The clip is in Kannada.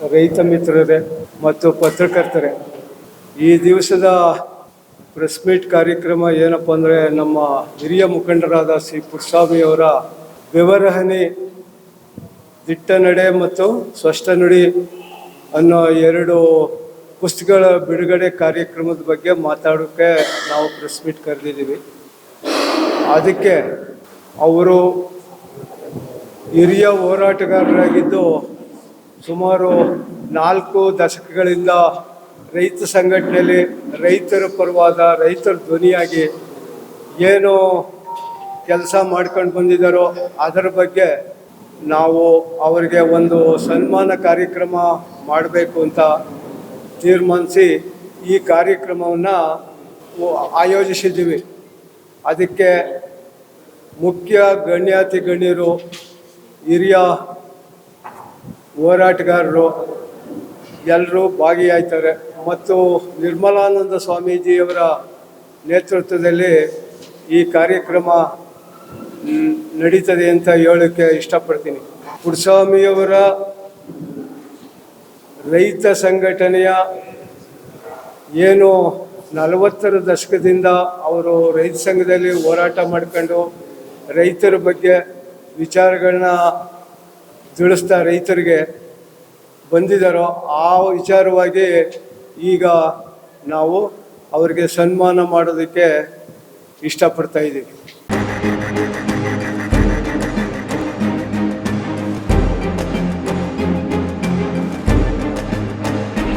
ರೈತ ಮಿತ್ರರೇ ಮತ್ತು ಪತ್ರಕರ್ತರೇ, ಈ ದಿವಸದ ಪ್ರೆಸ್ ಮೀಟ್ ಕಾರ್ಯಕ್ರಮ ಏನಪ್ಪ ಅಂದರೆ ನಮ್ಮ ಹಿರಿಯ ಮುಖಂಡರಾದ ಶ್ರೀ ಪುಟ್ಸ್ವಾಮಿಯವರ ಬೆವರಹನಿ, ದಿಟ್ಟ ನಡೆ ಮತ್ತು ಸ್ಪಷ್ಟ ನುಡಿ ಅನ್ನೋ ಎರಡು ಪುಸ್ತಕಗಳ ಬಿಡುಗಡೆ ಕಾರ್ಯಕ್ರಮದ ಬಗ್ಗೆ ಮಾತಾಡೋಕ್ಕೆ ನಾವು ಪ್ರೆಸ್ ಮೀಟ್ ಕರೆದಿದ್ದೀವಿ. ಅದಕ್ಕೆ ಅವರು ಹಿರಿಯ ಹೋರಾಟಗಾರರಾಗಿದ್ದು ಸುಮಾರು ನಾಲ್ಕು ದಶಕಗಳಿಂದ ರೈತ ಸಂಘಟನೆಯಲ್ಲಿ ರೈತರ ಪರವಾದ ರೈತರ ಧ್ವನಿಯಾಗಿ ಏನು ಕೆಲಸ ಮಾಡ್ಕೊಂಡು ಬಂದಿದ್ದಾರೋ ಅದರ ಬಗ್ಗೆ ನಾವು ಅವರಿಗೆ ಒಂದು ಸನ್ಮಾನ ಕಾರ್ಯಕ್ರಮ ಮಾಡಬೇಕು ಅಂತ ತೀರ್ಮಾನಿಸಿ ಈ ಕಾರ್ಯಕ್ರಮವನ್ನು ಆಯೋಜಿಸಿದ್ದೀವಿ. ಅದಕ್ಕೆ ಮುಖ್ಯ ಗಣ್ಯಾತಿ ಗಣ್ಯರು, ಹಿರಿಯ ಹೋರಾಟಗಾರರು ಎಲ್ಲರೂ ಭಾಗಿಯಾಯ್ತಾರೆ. ಮತ್ತು ನಿರ್ಮಲಾನಂದ ಸ್ವಾಮೀಜಿಯವರ ನೇತೃತ್ವದಲ್ಲಿ ಈ ಕಾರ್ಯಕ್ರಮ ನಡೀತದೆ ಅಂತ ಹೇಳೋಕ್ಕೆ ಇಷ್ಟಪಡ್ತೀನಿ. ಪುಟ್ಸ್ವಾಮಿಯವರ ರೈತ ಸಂಘಟನೆಯ ಏನು ನಲವತ್ತರ ದಶಕದಿಂದ ಅವರು ರೈತ ಸಂಘದಲ್ಲಿ ಹೋರಾಟ ಮಾಡ್ಕೊಂಡು ರೈತರ ಬಗ್ಗೆ ವಿಚಾರಗಳನ್ನ ತಿಳಿಸ್ತಾ ರೈತರಿಗೆ ಬಂದಿದ್ದಾರೋ ಆ ವಿಚಾರವಾಗಿ ಈಗ ನಾವು ಅವರಿಗೆ ಸನ್ಮಾನ ಮಾಡೋದಕ್ಕೆ ಇಷ್ಟಪಡ್ತಾ ಇದ್ದೀವಿ.